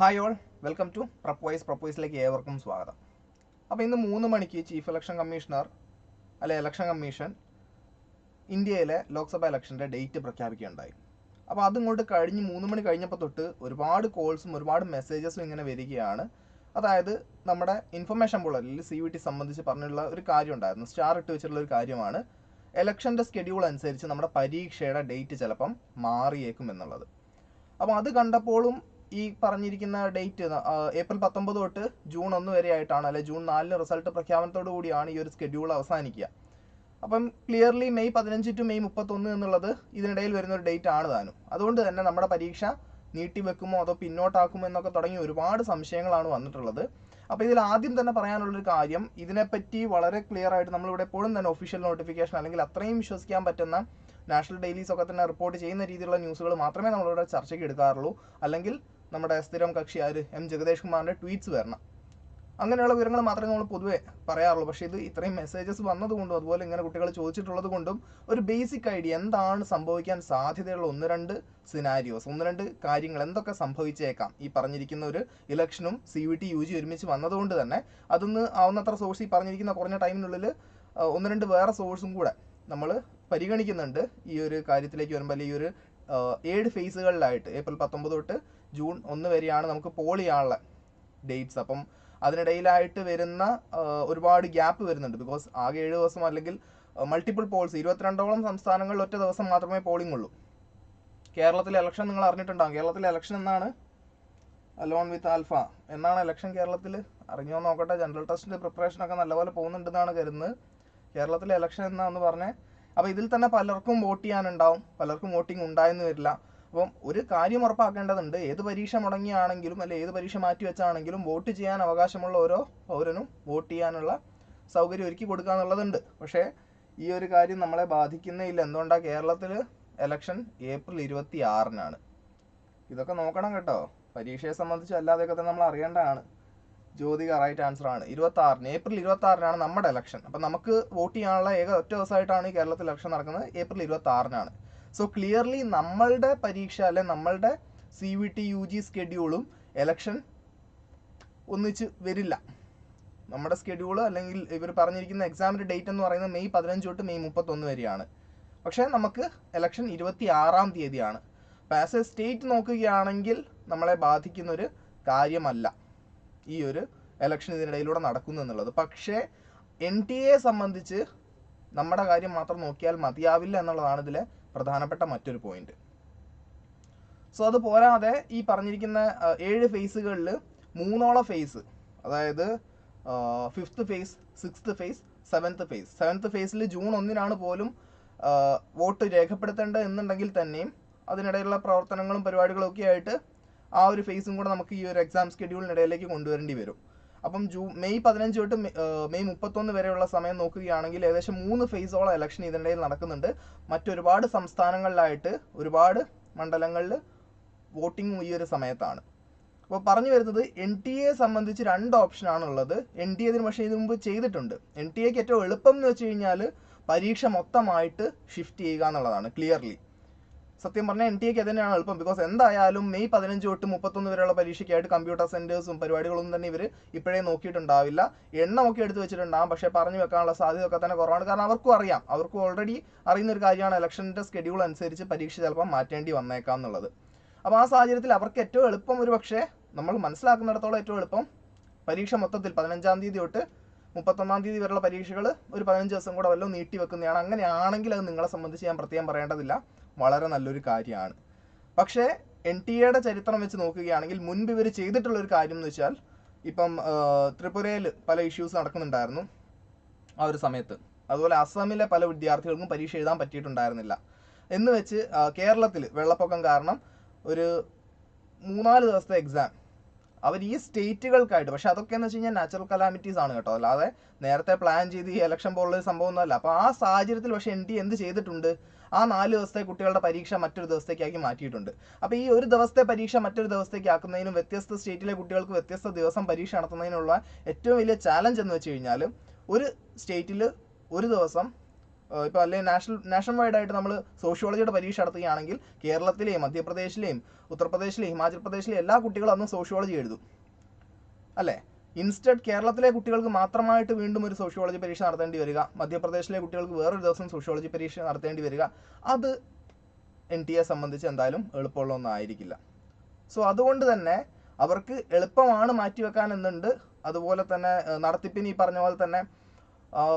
Hi all welcome to പ്രപ്പോയ്സ് പ്രപ്പോയ്സിലേക്ക് ഏവർക്കും സ്വാഗതം. അപ്പോൾ ഇന്ന് മൂന്ന് മണിക്ക് ചീഫ് ഇലക്ഷൻ കമ്മീഷണർ അല്ലെ ഇലക്ഷൻ കമ്മീഷൻ ഇന്ത്യയിലെ ലോക്സഭ ഇലക്ഷന്റെ ഡേറ്റ് പ്രഖ്യാപിക്കുകയുണ്ടായി. അപ്പോൾ അതിങ്ങോട്ട് കഴിഞ്ഞ് മൂന്ന് മണി കഴിഞ്ഞപ്പോൾ തൊട്ട് ഒരുപാട് കോൾസും ഒരുപാട് മെസ്സേജസും ഇങ്ങനെ വരികയാണ്. അതായത് നമ്മുടെ ഇൻഫർമേഷൻ ബുള്ളറ്റിൽ സി വി ടി സംബന്ധിച്ച് പറഞ്ഞിട്ടുള്ള ഒരു കാര്യം ഉണ്ടായിരുന്നു. സ്റ്റാർ ഇട്ട് വെച്ചിട്ടുള്ള ഒരു കാര്യമാണ്. ഇലക്ഷന്റെ സ്കെഡ്യൂൾ അനുസരിച്ച് നമ്മുടെ പരീക്ഷയുടെ ഡേറ്റ് ചിലപ്പം മാറിയേക്കും എന്നുള്ളത്. അപ്പോൾ അത് കണ്ടപ്പോഴും ഈ പറഞ്ഞിരിക്കുന്ന ഡേറ്റ് ഏപ്രിൽ പത്തൊമ്പത് തൊട്ട് ജൂൺ ഒന്ന് വരെ ആയിട്ടാണ് അല്ലെ ജൂൺ നാലിന് റിസൾട്ട് പ്രഖ്യാപനത്തോടു കൂടിയാണ് ഈ ഒരു സ്കെഡ്യൂൾ അവസാനിക്കുക. അപ്പം ക്ലിയർലി മെയ് പതിനഞ്ച് ടു മെയ് മുപ്പത്തൊന്ന് എന്നുള്ളത് ഇതിനിടയിൽ വരുന്ന ഒരു ഡേറ്റ് ആണ് താനും. അതുകൊണ്ട് തന്നെ നമ്മുടെ പരീക്ഷ നീട്ടിവെക്കുമോ അതോ പിന്നോട്ടാക്കുമോ എന്നൊക്കെ തുടങ്ങി ഒരുപാട് സംശയങ്ങളാണ് വന്നിട്ടുള്ളത്. അപ്പോൾ ഇതിൽ ആദ്യം തന്നെ പറയാനുള്ളൊരു കാര്യം ഇതിനെപ്പറ്റി വളരെ ക്ലിയർ ആയിട്ട് നമ്മളിവിടെ എപ്പോഴും തന്നെ ഒഫീഷ്യൽ നോട്ടിഫിക്കേഷൻ അല്ലെങ്കിൽ അത്രയും വിശ്വസിക്കാൻ പറ്റുന്ന നാഷണൽ ഡെയിലീസ് ഒക്കെ തന്നെ റിപ്പോർട്ട് ചെയ്യുന്ന രീതിയിലുള്ള ന്യൂസുകൾ മാത്രമേ നമ്മളിവിടെ ചർച്ചയ്ക്ക് എടുക്കാറുള്ളൂ. അല്ലെങ്കിൽ നമ്മുടെ സ്ഥിരം കക്ഷി ആര്? എം ജഗദേഷ് കുമാറിന്റെ ട്വീറ്റ്സ് വരണം. അങ്ങനെയുള്ള വിവരങ്ങൾ മാത്രമേ നമ്മൾ പൊതുവെ പറയാറുള്ളൂ. പക്ഷേ ഇത് ഇത്രയും മെസ്സേജസ് വന്നതുകൊണ്ടും അതുപോലെ ഇങ്ങനെ കുട്ടികൾ ചോദിച്ചിട്ടുള്ളത് കൊണ്ടും ഒരു ബേസിക് ഐഡിയ എന്താണ് സംഭവിക്കാൻ സാധ്യതയുള്ള ഒന്ന് രണ്ട് സിനാരിയോസ് ഒന്ന് രണ്ട് കാര്യങ്ങൾ എന്തൊക്കെ സംഭവിച്ചേക്കാം? ഈ പറഞ്ഞിരിക്കുന്ന ഒരു ഇലക്ഷനും C V T U G ഒരുമിച്ച് വന്നതുകൊണ്ട് തന്നെ അതൊന്ന് ആവുന്നത്ര സോഴ്സ് ഈ പറഞ്ഞിരിക്കുന്ന കുറഞ്ഞ ടൈമിനുള്ളിൽ ഒന്ന് രണ്ട് വേറെ സോഴ്സും കൂടെ നമ്മൾ പരിഗണിക്കുന്നുണ്ട്. ഈ ഒരു കാര്യത്തിലേക്ക് വരുമ്പോൾ അല്ലെങ്കിൽ ഈ ഒരു ഏഴ് ഫേസുകളിലായിട്ട് ഏപ്രിൽ പത്തൊമ്പത് തൊട്ട് ജൂൺ ഒന്ന് വരെയാണ് നമുക്ക് പോൾ ചെയ്യാനുള്ള ഡേറ്റ്സ് അപ്പം അതിനിടയിലായിട്ട് വരുന്ന ഒരുപാട് ഗ്യാപ്പ് വരുന്നുണ്ട്. ബിക്കോസ് ആകെ ഏഴ് ദിവസം അല്ലെങ്കിൽ മൾട്ടിപ്പിൾ പോൾസ് ഇരുപത്തിരണ്ടോളം സംസ്ഥാനങ്ങളിൽ ഒറ്റ ദിവസം മാത്രമേ പോളിംഗ് ഉള്ളൂ. കേരളത്തിലെ ഇലക്ഷൻ നിങ്ങൾ അറിഞ്ഞിട്ടുണ്ടാകും കേരളത്തിലെ ഇലക്ഷൻ എന്നാണ്? അലോൺ വിത്ത് ആൽഫ എന്നാണ് ഇലക്ഷൻ കേരളത്തിൽ അറിഞ്ഞോ നോക്കട്ടെ. ജനറൽ ടെസ്റ്റിന്റെ പ്രിപ്പറേഷൻ ഒക്കെ നല്ലപോലെ പോകുന്നുണ്ടെന്നാണ് കരുതുന്നത്. കേരളത്തിലെ ഇലക്ഷൻ എന്നാന്ന് പറഞ്ഞേ. അപ്പോൾ ഇതിൽ തന്നെ പലർക്കും വോട്ട് ചെയ്യാനുണ്ടാവും. പലർക്കും വോട്ടിംഗ് ഉണ്ടായെന്ന് വരില്ല. അപ്പം ഒരു കാര്യം ഉറപ്പാക്കേണ്ടതുണ്ട്. ഏത് പരീക്ഷ മുടങ്ങിയാണെങ്കിലും അല്ലെ ഏത് പരീക്ഷ മാറ്റി വെച്ചാണെങ്കിലും വോട്ട് ചെയ്യാൻ അവകാശമുള്ള ഓരോ പൗരനും വോട്ട് ചെയ്യാനുള്ള സൗകര്യം ഒരുക്കി കൊടുക്കുക എന്നുള്ളതുണ്ട്. പക്ഷേ ഈ ഒരു കാര്യം നമ്മളെ ബാധിക്കുന്നില്ല എന്തുകൊണ്ടാണ് കേരളത്തിൽ എലക്ഷൻ ഏപ്രിൽ ഇരുപത്തി ആറിനാണ് ഇതൊക്കെ നോക്കണം കേട്ടോ. പരീക്ഷയെ സംബന്ധിച്ച് അല്ലാതെയൊക്കെ തന്നെ നമ്മൾ അറിയേണ്ടതാണ്. ജ്യോതിക റൈറ്റ് ആൻസർ ആണ്. ഇരുപത്തി ആറിന് ഏപ്രിൽ ഇരുപത്തി ആറിനാണ് നമ്മുടെ ഇലക്ഷൻ അപ്പം നമുക്ക് വോട്ട് ചെയ്യാനുള്ള ഏക ഒറ്റ ദിവസമായിട്ടാണ് ഈ കേരളത്തിൽ ഇലക്ഷൻ നടക്കുന്നത്. ഏപ്രിൽ ഇരുപത്തി ആറിനാണ് സോ ക്ലിയർലി നമ്മളുടെ പരീക്ഷ അല്ലെ നമ്മളുടെ C V T U G സ്കെഡ്യൂളും election ഒന്നിച്ച് വരില്ല. നമ്മുടെ സ്കെഡ്യൂൾ അല്ലെങ്കിൽ ഇവർ പറഞ്ഞിരിക്കുന്ന എക്സാമിന്റെ ഡേറ്റ് എന്ന് പറയുന്നത് മെയ് പതിനഞ്ച് തൊട്ട് മെയ് മുപ്പത്തൊന്ന് വരെയാണ്. പക്ഷേ നമുക്ക് എലക്ഷൻ ഇരുപത്തി ആറാം തീയതിയാണ്. അപ്പോൾ ആസ് എ സ്റ്റേറ്റ് നോക്കുകയാണെങ്കിൽ നമ്മളെ ബാധിക്കുന്നൊരു കാര്യമല്ല ഈ ഒരു എലക്ഷൻ ഇതിനിടയിലൂടെ നടക്കുന്നു എന്നുള്ളത്. പക്ഷേ എൻ ടി എയെ സംബന്ധിച്ച് നമ്മുടെ കാര്യം മാത്രം നോക്കിയാൽ മതിയാവില്ല എന്നുള്ളതാണ് ഇതിലെ പ്രധാനപ്പെട്ട മറ്റൊരു പോയിന്റ് സോ അത് പോരാതെ ഈ പറഞ്ഞിരിക്കുന്ന ഏഴ് ഫേസുകളിൽ മൂന്നോളം ഫേസ് അതായത് fifth phase sixth phase seventh phase seventh ഫേസിൽ ജൂൺ ഒന്നിനാണ് പോലും വോട്ട് രേഖപ്പെടുത്തേണ്ടത് എന്നുണ്ടെങ്കിൽ തന്നെയും അതിനിടയിലുള്ള പ്രവർത്തനങ്ങളും പരിപാടികളും ഒക്കെ ആയിട്ട് ആ ഒരു ഫേസും കൂടെ നമുക്ക് ഈ ഒരു എക്സാം സ്കെഡ്യൂളിനിടയിലേക്ക് കൊണ്ടുവരേണ്ടി വരും. അപ്പം ജൂ മെയ് പതിനഞ്ച് തൊട്ട് മെയ് മുപ്പത്തൊന്ന് വരെയുള്ള സമയം നോക്കുകയാണെങ്കിൽ ഏകദേശം മൂന്ന് ഫേസോളം ഇലക്ഷൻ ഇതിനിടയിൽ നടക്കുന്നുണ്ട്. മറ്റൊരുപാട് സംസ്ഥാനങ്ങളിലായിട്ട് ഒരുപാട് മണ്ഡലങ്ങളിൽ വോട്ടിംഗ് ഈ ഒരു സമയത്താണ്. അപ്പോൾ പറഞ്ഞു വരുന്നത് എൻ ടി എ സംബന്ധിച്ച് രണ്ട് ഓപ്ഷനാണ് ഉള്ളത് എൻ ടി എതിന് പക്ഷേ ഇതിനു മുമ്പ് ചെയ്തിട്ടുണ്ട്. എൻ ടി എക്ക് ഏറ്റവും എളുപ്പം എന്ന് വെച്ച് കഴിഞ്ഞാൽ പരീക്ഷ മൊത്തമായിട്ട് ഷിഫ്റ്റ് ചെയ്യുക എന്നുള്ളതാണ് ക്ലിയർലി സത്യം പറഞ്ഞാൽ എൻ ടി എക്ക് തന്നെയാണ് എളുപ്പം. ബിക്കോസ് എന്തായാലും മെയ് പതിനഞ്ച് തൊട്ട് മുപ്പത്തൊന്ന് വരെയുള്ള പരീക്ഷയ്ക്കായിട്ട് കമ്പ്യൂട്ടർ സെന്റേഴ്സും പരിപാടികളൊന്നും തന്നെ ഇവർ ഇപ്പോഴേ നോക്കിയിട്ടുണ്ടാവില്ല. എണ്ണമൊക്കെ എടുത്ത് വെച്ചിട്ടുണ്ടാകും പക്ഷേ പറഞ്ഞു വെക്കാനുള്ള സാധ്യത ഒക്കെ തന്നെ കുറവാണ്. കാരണം അവർക്കും അറിയാം. അവർക്കും ഓൾറെഡി അറിയുന്ന ഒരു കാര്യമാണ് ഇലക്ഷന്റെ സ്കെഡ്യൂൾ അനുസരിച്ച് പരീക്ഷ ചിലപ്പോൾ മാറ്റേണ്ടി വന്നേക്കാം എന്നുള്ളത്. അപ്പോൾ ആ സാഹചര്യത്തിൽ അവർക്ക് ഏറ്റവും എളുപ്പം ഒരു പക്ഷേ നമ്മൾ മനസ്സിലാക്കുന്നിടത്തോളം ഏറ്റവും എളുപ്പം പരീക്ഷ മൊത്തത്തിൽ പതിനഞ്ചാം തീയതി തൊട്ട് മുപ്പത്തൊന്നാം തീയതി വരെയുള്ള പരീക്ഷകൾ ഒരു പതിനഞ്ച് ദിവസം കൂടെ വല്ലതും നീട്ടി വെക്കുന്നതാണ്. അങ്ങനെയാണെങ്കിൽ അത് നിങ്ങളെ സംബന്ധിച്ച് ഞാൻ പ്രത്യേകം പറയേണ്ടതില്ല. വളരെ നല്ലൊരു കാര്യമാണ്. പക്ഷേ എൻ ടി എയുടെ ചരിത്രം വെച്ച് നോക്കുകയാണെങ്കിൽ മുൻപ് ഇവർ ചെയ്തിട്ടുള്ള ഒരു കാര്യം എന്ന് വെച്ചാൽ ഇപ്പം ത്രിപുരയിൽ പല ഇഷ്യൂസ് നടക്കുന്നുണ്ടായിരുന്നു ആ ഒരു സമയത്ത്. അതുപോലെ അസമിലെ പല വിദ്യാർത്ഥികൾക്കും പരീക്ഷ എഴുതാൻ പറ്റിയിട്ടുണ്ടായിരുന്നില്ല. എന്ന് വെച്ച് കേരളത്തിൽ വെള്ളപ്പൊക്കം കാരണം ഒരു മൂന്നാൽ ദിവസത്തെ എക്സാം അവർ ഈ സ്റ്റേറ്റുകൾക്കായിട്ട് പക്ഷെ അതൊക്കെ എന്ന് വെച്ച് കഴിഞ്ഞാൽ നാച്ചുറൽ കലാമിറ്റീസ് ആണ് കേട്ടോ. അല്ലാതെ നേരത്തെ പ്ലാൻ ചെയ്ത് ഈ ഇലക്ഷൻ പോലുള്ള സംഭവമൊന്നുമല്ല. അപ്പോൾ ആ സാഹചര്യത്തിൽ പക്ഷേ എൻ ഡി എന്ത് ചെയ്തിട്ടുണ്ട്? ആ നാല് ദിവസത്തെ കുട്ടികളുടെ പരീക്ഷ മറ്റൊരു ദിവസത്തേക്കാക്കി മാറ്റിയിട്ടുണ്ട്. അപ്പോൾ ഈ ഒരു ദിവസത്തെ പരീക്ഷ മറ്റൊരു ദിവസത്തേക്ക് ആക്കുന്നതിനും വ്യത്യസ്ത സ്റ്റേറ്റിലെ കുട്ടികൾക്ക് വ്യത്യസ്ത ദിവസം പരീക്ഷ നടത്തുന്നതിനുള്ള ഏറ്റവും വലിയ ചാലഞ്ച് എന്ന് വെച്ച് കഴിഞ്ഞാൽ ഒരു സ്റ്റേറ്റിൽ ഒരു ദിവസം ഇപ്പോൾ അല്ലെങ്കിൽ നാഷണൽ നാഷണൽ വൈഡ് ആയിട്ട് നമ്മൾ സോഷ്യോളജിയുടെ പരീക്ഷ നടത്തുകയാണെങ്കിൽ കേരളത്തിലെയും മധ്യപ്രദേശിലെയും ഉത്തർപ്രദേശിലെയും ഹിമാചൽ പ്രദേശിലെയും എല്ലാ കുട്ടികളും അന്ന് സോഷ്യോളജി എഴുതും. അല്ലേ? ഇൻസ്റ്റഡ് കേരളത്തിലെ കുട്ടികൾക്ക് മാത്രമായിട്ട് വീണ്ടും ഒരു സോഷ്യോളജി പരീക്ഷ നടത്തേണ്ടി വരിക മധ്യപ്രദേശിലെ കുട്ടികൾക്ക് വേറൊരു ദിവസം സോഷ്യോളജി പരീക്ഷ നടത്തേണ്ടി വരിക അത് എൻ ടി എ സംബന്ധിച്ച് എന്തായാലും എളുപ്പമുള്ള ഒന്നായിരിക്കില്ല. സോ അതുകൊണ്ട് തന്നെ അവർക്ക് എളുപ്പമാണ് മാറ്റിവെക്കാൻ എന്നുണ്ട്. അതുപോലെ തന്നെ നടത്തിപ്പിന് ഈ പറഞ്ഞ പോലെ തന്നെ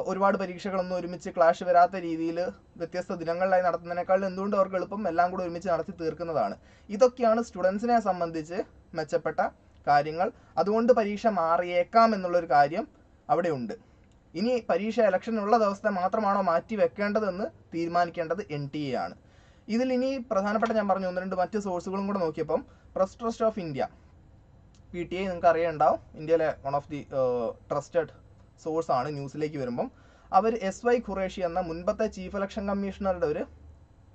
ഒരുപാട് പരീക്ഷകളൊന്നും ഒരുമിച്ച് ക്ലാഷ് വരാത്ത രീതിയിൽ വ്യത്യസ്ത ദിനങ്ങളിലായി നടത്തുന്നതിനേക്കാൾ എന്തുകൊണ്ട് അവർക്ക് എളുപ്പം എല്ലാം കൂടെ ഒരുമിച്ച് നടത്തി തീർക്കുന്നതാണ്. ഇതൊക്കെയാണ് സ്റ്റുഡൻസിനെ സംബന്ധിച്ച് മെച്ചപ്പെട്ട കാര്യങ്ങൾ. അതുകൊണ്ട് പരീക്ഷ മാറിയേക്കാം എന്നുള്ളൊരു കാര്യം അവിടെ ഉണ്ട്. ഇനി പരീക്ഷ ഇലക്ഷൻ ഉള്ള ദിവസത്തെ മാത്രമാണോ മാറ്റി വെക്കേണ്ടതെന്ന് തീരുമാനിക്കേണ്ടത് എൻ ടി എ ആണ്. ഇതിൽ ഇനി പ്രധാനപ്പെട്ട ഞാൻ പറഞ്ഞു ഒന്ന് രണ്ട് മറ്റ് സോഴ്സുകളും കൂടെ നോക്കിയപ്പം press trust of India P T I നിങ്ങൾക്ക് അറിയണ്ടാവും. ഇന്ത്യയിലെ one of the trusted source ആണ് ന്യൂസിലേക്ക് വരുമ്പം. അവർ എസ് വൈ ഖുറേഷി എന്ന മുൻപത്തെ ചീഫ് ഇലക്ഷൻ കമ്മീഷണറുടെ ഒരു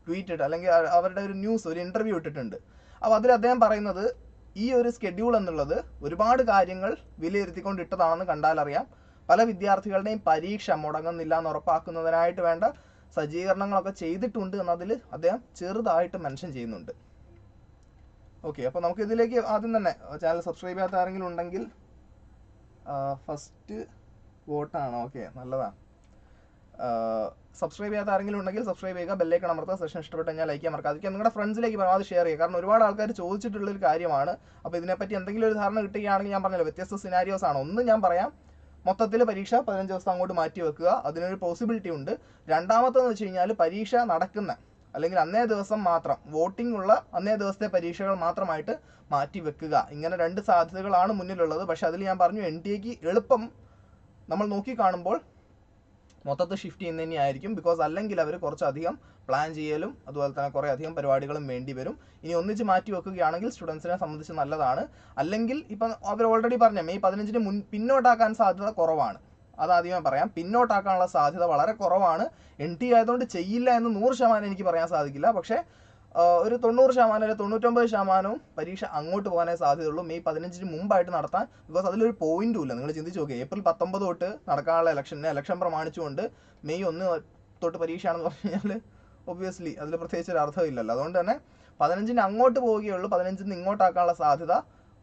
ട്വീറ്റ് ഇട്ട് അല്ലെങ്കിൽ അവരുടെ ഒരു ന്യൂസ് ഒരു ഇന്റർവ്യൂ ഇട്ടിട്ടുണ്ട്. അപ്പോൾ അതിൽ അദ്ദേഹം പറയുന്നത് ഈ ഒരു സ്കെഡ്യൂൾ എന്നുള്ളത് ഒരുപാട് കാര്യങ്ങൾ വിലയിരുത്തിക്കൊണ്ടിട്ടതാണെന്ന് കണ്ടാലറിയാം. പല വിദ്യാർത്ഥികളുടെയും പരീക്ഷ മുടങ്ങുന്നില്ല എന്ന് ഉറപ്പാക്കുന്നതിനായിട്ട് വേണ്ട സജ്ജീകരണങ്ങളൊക്കെ ചെയ്തിട്ടുണ്ട് എന്നതിൽ അദ്ദേഹം ചെറുതായിട്ട് മെൻഷൻ ചെയ്യുന്നുണ്ട്. ഓക്കെ അപ്പോൾ നമുക്ക് ഇതിലേക്ക് ആദ്യം തന്നെ ചാനൽ സബ്സ്ക്രൈബ് ചെയ്യാത്ത ആരെങ്കിലും ഉണ്ടെങ്കിൽ ഫസ്റ്റ് വോട്ടാണ് ഓക്കെ നല്ലതാണ്. സബ്സ്ക്രൈബ് ചെയ്യാത്ത ആരെങ്കിലും ഉണ്ടെങ്കിൽ സബ്സ്ക്രൈബ് ചെയ്യുക ബെല്ലേക്ക് അമർത്തുക സെഷൻ ഇഷ്ടപ്പെട്ട് കഴിഞ്ഞാൽ ലൈക്ക് ചെയ്യാൻ മറക്കാതിരിക്കുക നിങ്ങളുടെ ഫ്രണ്ട്സിലേക്ക് പരമാവധി ഷെയർ ചെയ്യുക. കാരണം ഒരുപാട് ആൾക്കാർ ചോദിച്ചിട്ടുള്ള ഒരു കാര്യമാണ്. അപ്പോൾ ഇതിനെപ്പറ്റി എന്തെങ്കിലും ഒരു ധാരണ കിട്ടുകയാണെങ്കിൽ ഞാൻ പറഞ്ഞല്ലോ വ്യത്യസ്ത സിനാരിയോസ് ആണ്. ഒന്ന് ഞാൻ പറയാം മൊത്തത്തിൽ പരീക്ഷ പതിനഞ്ച് ദിവസം അങ്ങോട്ട് മാറ്റി വെക്കുക. അതിനൊരു പോസിബിലിറ്റി ഉണ്ട്. രണ്ടാമത്തെന്ന് വെച്ച് കഴിഞ്ഞാൽ പരീക്ഷ നടക്കുന്ന അല്ലെങ്കിൽ അന്നേ ദിവസം മാത്രം വോട്ടിംഗ് ഉള്ള അന്നേ ദിവസത്തെ പരീക്ഷകൾ മാത്രമായിട്ട് മാറ്റി വെക്കുക. ഇങ്ങനെ രണ്ട് സാധ്യതകളാണ് മുന്നിലുള്ളത്. പക്ഷേ അതിൽ ഞാൻ പറഞ്ഞു എൻ ടി എക്ക് എളുപ്പം നമ്മൾ നോക്കി കാണുമ്പോൾ മൊത്തത്തിൽ ഷിഫ്റ്റ് ചെയ്യുന്ന തന്നെയായിരിക്കും ബിക്കോസ് അല്ലെങ്കിൽ അവർ കുറച്ചധികം പ്ലാൻ ചെയ്യലും അതുപോലെ തന്നെ കുറേ അധികം പരിപാടികളും വേണ്ടി വരും. ഇനി ഒന്നിച്ച് മാറ്റി വെക്കുകയാണെങ്കിൽ സ്റ്റുഡൻസിനെ സംബന്ധിച്ച് നല്ലതാണ്. അല്ലെങ്കിൽ ഇപ്പം അവർ ഓൾറെഡി പറഞ്ഞ മെയ് പതിനഞ്ചിന് മുൻ പിന്നോട്ടാക്കാൻ സാധ്യത കുറവാണ്. അതാദ്യമേ പറയാം. പിന്നോട്ടാക്കാനുള്ള സാധ്യത വളരെ കുറവാണ്. എൻ ടി ആയതുകൊണ്ട് ചെയ്യില്ല എന്ന് നൂറ് ശതമാനം എനിക്ക് പറയാൻ സാധിക്കില്ല. പക്ഷേ ഒരു തൊണ്ണൂറ് ശതമാനം അല്ലെങ്കിൽ തൊണ്ണൂറ്റൊമ്പത് ശതമാനവും പരീക്ഷ അങ്ങോട്ട് പോകാനേ സാധ്യതയുള്ളൂ. മെയ് പതിനഞ്ചിന് മുമ്പായിട്ട് നടത്താൻ ബിക്കോസ് അതിലൊരു പോയിന്റും ഇല്ല. നിങ്ങൾ ചിന്തിച്ച് നോക്കുക ഏപ്രിൽ പത്തൊമ്പത് തൊട്ട് നടക്കാനുള്ള ഇലക്ഷനെ ഇലക്ഷൻ പ്രമാണിച്ചുകൊണ്ട് മെയ് ഒന്ന് തൊട്ട് പരീക്ഷയാണെന്ന് പറഞ്ഞു കഴിഞ്ഞാൽ ഒബ്വിയസ്ലി അതിൽ പ്രത്യേകിച്ച് ഒരു അർത്ഥമില്ലല്ലോ. അതുകൊണ്ട് തന്നെ പതിനഞ്ചിന് അങ്ങോട്ട് പോവുകയുള്ളൂ പതിനഞ്ചിന് ഇങ്ങോട്ടാക്കാനുള്ള സാധ്യത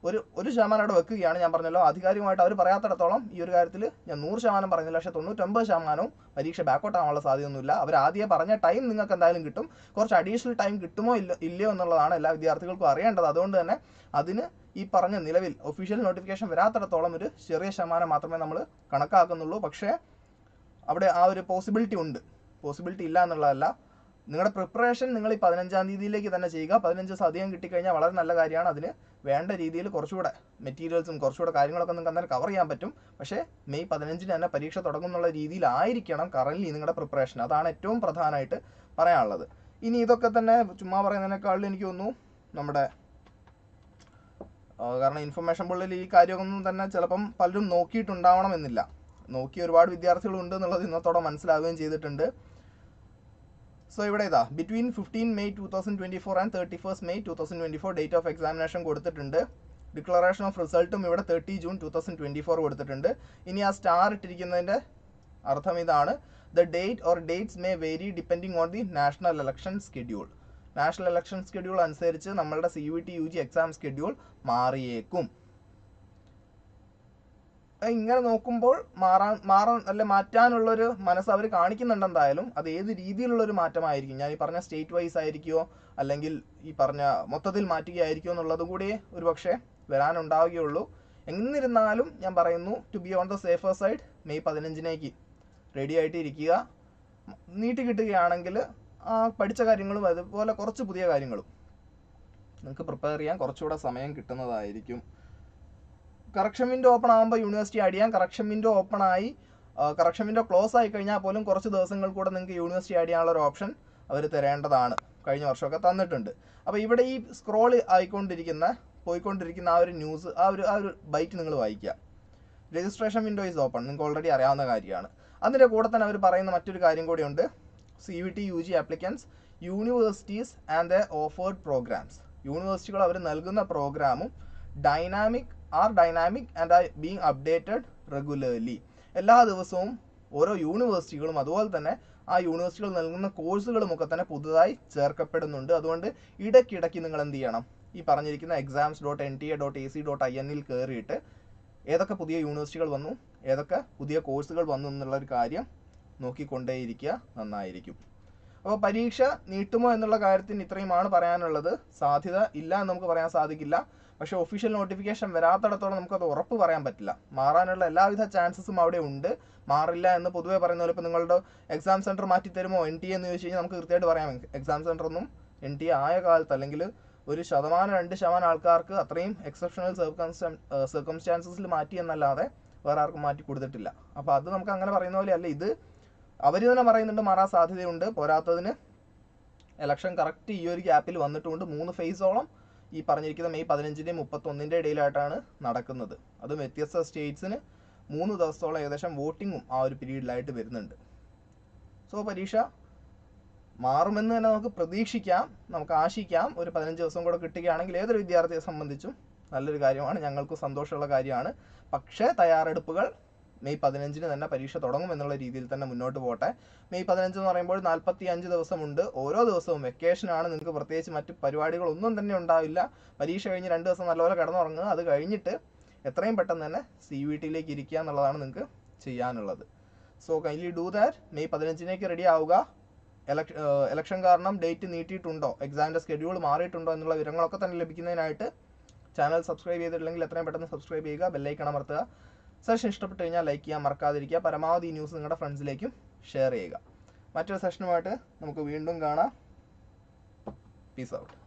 ഒരു ഒരു ശതമാനം അവിടെ വെക്കുകയാണ് ഞാൻ പറഞ്ഞല്ലോ. ആധികാരികമായിട്ട് അവർ പറയാത്തിടത്തോളം ഈ ഒരു കാര്യത്തിൽ ഞാൻ നൂറ് ശതമാനം പറഞ്ഞില്ല പക്ഷേ തൊണ്ണൂറ്റൊമ്പത് ശതമാനവും പരീക്ഷ ബാക്കൗട്ട് ആവാനുള്ള സാധ്യതയൊന്നുമില്ല. അവർ ആദ്യം പറഞ്ഞ ടൈം നിങ്ങൾക്ക് എന്തായാലും കിട്ടും. കുറച്ച് അഡീഷണൽ ടൈം കിട്ടുമോ ഇല്ല ഇല്ലയോ എന്നുള്ളതാണ് എല്ലാ വിദ്യാർത്ഥികൾക്കും അറിയേണ്ടത്. അതുകൊണ്ട് തന്നെ അതിന് ഈ പറഞ്ഞ നിലവിൽ ഒഫീഷ്യൽ നോട്ടിഫിക്കേഷൻ വരാത്തിടത്തോളം ഒരു ചെറിയ ശതമാനം മാത്രമേ നമ്മൾ കണക്കാക്കുന്നുള്ളൂ. പക്ഷേ അവിടെ ആ ഒരു പോസിബിലിറ്റി ഉണ്ട്. പോസിബിലിറ്റി ഇല്ല എന്നുള്ളതല്ല. നിങ്ങളുടെ പ്രിപ്പറേഷൻ നിങ്ങൾ ഈ പതിനഞ്ചാം തീയതിയിലേക്ക് തന്നെ ചെയ്യുക. പതിനഞ്ച് ദിവസം അധികം കിട്ടിക്കഴിഞ്ഞാൽ വളരെ നല്ല കാര്യമാണ്. അതിന് വേണ്ട രീതിയിൽ കുറച്ചുകൂടെ മെറ്റീരിയൽസും കുറച്ചുകൂടെ കാര്യങ്ങളൊക്കെ നിങ്ങൾക്ക് അന്നേരം കവർ ചെയ്യാൻ പറ്റും. പക്ഷേ മെയ് പതിനഞ്ചിന് തന്നെ പരീക്ഷ തുടങ്ങുന്നുള്ള രീതിയിലായിരിക്കണം കറൻലി നിങ്ങളുടെ പ്രിപ്പറേഷൻ അതാണ് ഏറ്റവും പ്രധാനമായിട്ട് പറയാനുള്ളത്. ഇനി ഇതൊക്കെ തന്നെ ചുമ്മാ പറയുന്നതിനേക്കാളും എനിക്ക് തോന്നുന്നു നമ്മുടെ കാരണം ഇൻഫർമേഷൻ ബുള്ളിൽ ഈ കാര്യമൊന്നും തന്നെ ചിലപ്പം പലരും നോക്കിയിട്ടുണ്ടാവണമെന്നില്ല നോക്കി ഒരുപാട് വിദ്യാർത്ഥികളുണ്ട് എന്നുള്ളത് ഇന്നത്തോടെ മനസ്സിലാവുകയും ചെയ്തിട്ടുണ്ട്. സോ ഇവിടെ ഇതാ between fifteen May two thousand twenty four and thirty first May two thousand twenty four date of examination കൊടുത്തിട്ടുണ്ട്. ഡിക്ലറേഷൻ ഓഫ് റിസൾട്ടും ഇവിടെ thirty June two thousand twenty four കൊടുത്തിട്ടുണ്ട്. ഇനി ആ സ്റ്റാർ ഇട്ടിരിക്കുന്നതിന്റെ അർത്ഥം ഇതാണ്. The date or dates may vary depending on the national election schedule national election schedule അനുസരിച്ച് നമ്മളുടെ C U T U G exam schedule മാറിയേക്കും. ഇങ്ങനെ നോക്കുമ്പോൾ മാറാൻ മാറാൻ അല്ല മാറ്റാനുള്ളൊരു മനസ്സ് അവർ കാണിക്കുന്നുണ്ട് എന്തായാലും. അത് ഏത് രീതിയിലുള്ളൊരു മാറ്റമായിരിക്കും? ഞാൻ ഈ പറഞ്ഞ സ്റ്റേറ്റ് വൈസ് ആയിരിക്കുമോ അല്ലെങ്കിൽ ഈ പറഞ്ഞ മൊത്തത്തിൽ മാറ്റുകയായിരിക്കുമോ എന്നുള്ളത് കൂടി ഒരു പക്ഷേ വരാനുണ്ടാവുകയുള്ളൂ. എന്നിരുന്നാലും ഞാൻ പറയുന്നു to be on the safer side May പതിനഞ്ചിനേക്ക് ready ആയിട്ട് ഇരിക്കുക നീട്ടി കിട്ടുകയാണെങ്കിൽ ആ പഠിച്ച കാര്യങ്ങളും അതുപോലെ കുറച്ച് പുതിയ കാര്യങ്ങളും. നിങ്ങൾക്ക് പ്രിപ്പയർ ചെയ്യാൻ കുറച്ചുകൂടെ സമയം കിട്ടുന്നതായിരിക്കും. കറക്ഷൻ വിൻഡോ ഓപ്പൺ ആകുമ്പോൾ യൂണിവേഴ്സിറ്റി ആഡ് ചെയ്യാം കറക്ഷൻ വിൻഡോ ഓപ്പൺ ആയി കറക്ഷൻ വിൻഡോ ക്ലോസ് ആയി കഴിഞ്ഞാൽ പോലും കുറച്ച് ദിവസങ്ങൾ കൂടെ നിങ്ങൾക്ക് യൂണിവേഴ്സിറ്റി ആഡ് ചെയ്യാനുള്ള ഒരു ഓപ്ഷൻ അവർ തരേണ്ടതാണ്. കഴിഞ്ഞ വർഷമൊക്കെ തന്നിട്ടുണ്ട്. അപ്പോൾ ഇവിടെ ഈ സ്ക്രോൾ ആയിക്കൊണ്ടിരിക്കുന്ന പോയിക്കൊണ്ടിരിക്കുന്ന ആ ഒരു ന്യൂസ് ആ ഒരു ആ ഒരു ബൈറ്റ് നിങ്ങൾ വായിക്കുക. രജിസ്ട്രേഷൻ വിൻഡോ ഈസ് ഓപ്പൺ നിങ്ങൾക്ക് ഓൾറെഡി അറിയാവുന്ന കാര്യമാണ്. അതിന്റെ കൂടെ തന്നെ അവർ പറയുന്ന മറ്റൊരു കാര്യം കൂടിയുണ്ട് C V T U G applicants universities and the offered programs യൂണിവേഴ്സിറ്റികൾ അവർ നൽകുന്ന പ്രോഗ്രാമും dynamic are dynamic and are being updated regularly എല്ലാ ദിവസവും ഓരോ യൂണിവേഴ്സിറ്റികളും അതുപോലെ തന്നെ ആ യൂണിവേഴ്സിറ്റികൾ നൽകുന്ന കോഴ്സുകളും ഒക്കെ തന്നെ പുതുതായി ചേർക്കപ്പെടുന്നുണ്ട്. അതുകൊണ്ട് ഇടയ്ക്കിടയ്ക്ക് നിങ്ങൾ എന്ത് ചെയ്യണം? ഈ പറഞ്ഞിരിക്കുന്ന exams dot N T A dot A C dot I എന്നിൽ കയറിയിട്ട് ഏതൊക്കെ പുതിയ യൂണിവേഴ്സിറ്റികൾ വന്നു ഏതൊക്കെ പുതിയ കോഴ്സുകൾ വന്നു എന്നുള്ള ഒരു കാര്യം നോക്കിക്കൊണ്ടേയിരിക്കുക നന്നായിരിക്കും. അപ്പോൾ പരീക്ഷ നീട്ടുമോ എന്നുള്ള കാര്യത്തിന് ഇത്രയുമാണ് പറയാനുള്ളത്. സാധ്യത ഇല്ല എന്ന് നമുക്ക് പറയാൻ സാധിക്കില്ല. പക്ഷേ ഒഫീഷ്യൽ നോട്ടിഫിക്കേഷൻ വരാത്തിടത്തോളം നമുക്കത് ഉറപ്പ് പറയാൻ പറ്റില്ല. മാറാനുള്ള എല്ലാവിധ ചാൻസസും അവിടെ ഉണ്ട്. മാറില്ല എന്ന് പൊതുവേ പറയുന്ന പോലെ ഇപ്പോൾ നിങ്ങളുടെ എക്സാം സെന്റർ മാറ്റി തരുമോ? എൻ ടി എന്ന് ചോദിച്ചു കഴിഞ്ഞാൽ നമുക്ക് കൃത്യമായിട്ട് പറയാം. എക്സാം സെന്റർ ഒന്നും എൻ ടി ആയ കാലത്ത് അല്ലെങ്കിൽ ഒരു ശതമാനം രണ്ട് ശതമാനം ആൾക്കാർക്ക് അത്രയും എക്സെപ്ഷണൽ സർക്കംസ്റ്റാൻസസിൽ മാറ്റി എന്നല്ലാതെ വേറെ ആർക്കും മാറ്റി കൊടുത്തിട്ടില്ല. അപ്പോൾ അത് നമുക്ക് അങ്ങനെ പറയുന്ന പോലെ അല്ല ഇത് അവർ തന്നെ പറയുന്നുണ്ട് മാറാൻ സാധ്യതയുണ്ട്. പോരാത്തതിന് ഇലക്ഷൻ കറക്റ്റ് ഈ ഒരു ഗ്യാപ്പിൽ വന്നിട്ടുമുണ്ട് മൂന്ന് ഫേസോളം ഈ പറഞ്ഞിരിക്കുന്ന മെയ് പതിനഞ്ചിന്റെയും മുപ്പത്തൊന്നിന്റെ ഇടയിലായിട്ടാണ് നടക്കുന്നത്. അതും വ്യത്യസ്ത സ്റ്റേറ്റ്സിന് മൂന്ന് ദിവസത്തോളം ഏകദേശം വോട്ടിങ്ങും ആ ഒരു പീരീഡിലായിട്ട് വരുന്നുണ്ട്. സോ പരീക്ഷ മാറുമെന്ന് തന്നെ നമുക്ക് പ്രതീക്ഷിക്കാം. നമുക്ക് ആശിക്കാം. ഒരു പതിനഞ്ച് ദിവസം കൂടെ കിട്ടുകയാണെങ്കിൽ ഏതൊരു വിദ്യാർത്ഥിയെ സംബന്ധിച്ചും നല്ലൊരു കാര്യമാണ്. ഞങ്ങൾക്കും സന്തോഷമുള്ള കാര്യമാണ്. പക്ഷേ തയ്യാറെടുപ്പുകൾ മെയ് പതിനഞ്ചിന് തന്നെ പരീക്ഷ തുടങ്ങും എന്നുള്ള രീതിയിൽ തന്നെ മുന്നോട്ട് പോട്ടെ. മെയ് പതിനഞ്ച് എന്ന് പറയുമ്പോൾ നാൽപ്പത്തി അഞ്ച് ദിവസമുണ്ട്. ഓരോ ദിവസവും വെക്കേഷനാണ് നിങ്ങൾക്ക് പ്രത്യേകിച്ച് മറ്റ് പരിപാടികളൊന്നും തന്നെ ഉണ്ടാവില്ല. പരീക്ഷ കഴിഞ്ഞ് രണ്ട് ദിവസം നല്ലപോലെ കിടന്നുറങ്ങുക. അത് കഴിഞ്ഞിട്ട് എത്രയും പെട്ടെന്ന് തന്നെ സി വി ടിയിലേക്ക് ഇരിക്കുക എന്നുള്ളതാണ് നിങ്ങൾക്ക് ചെയ്യാനുള്ളത്. So kindly do that May പതിനഞ്ചിനേക്ക് ready ആവുക. എലക്ഷൻ കാരണം ഡേറ്റ് നീട്ടിയിട്ടുണ്ടോ? എക്സാമിന്റെ സ്കെഡ്യൂൾ മാറിയിട്ടുണ്ടോ എന്നുള്ള വിവരങ്ങളൊക്കെ തന്നെ ലഭിക്കുന്നതിനായിട്ട് ചാനൽ സബ്സ്ക്രൈബ് ചെയ്തിട്ടില്ലെങ്കിൽ എത്രയും പെട്ടെന്ന് സബ്സ്ക്രൈബ് ചെയ്യുക. ബെല്ലൈക്കൺ അമർത്തുക. സെഷൻ ഇഷ്ടപ്പെട്ടു കഴിഞ്ഞാൽ ലൈക്ക് ചെയ്യാൻ മറക്കാതിരിക്കുക. പരമാവധി ന്യൂസ് നിങ്ങളുടെ ഫ്രണ്ട്സിലേക്കും ഷെയർ ചെയ്യുക. മറ്റൊരു സെഷനുമായിട്ട് നമുക്ക് വീണ്ടും കാണാം. Peace out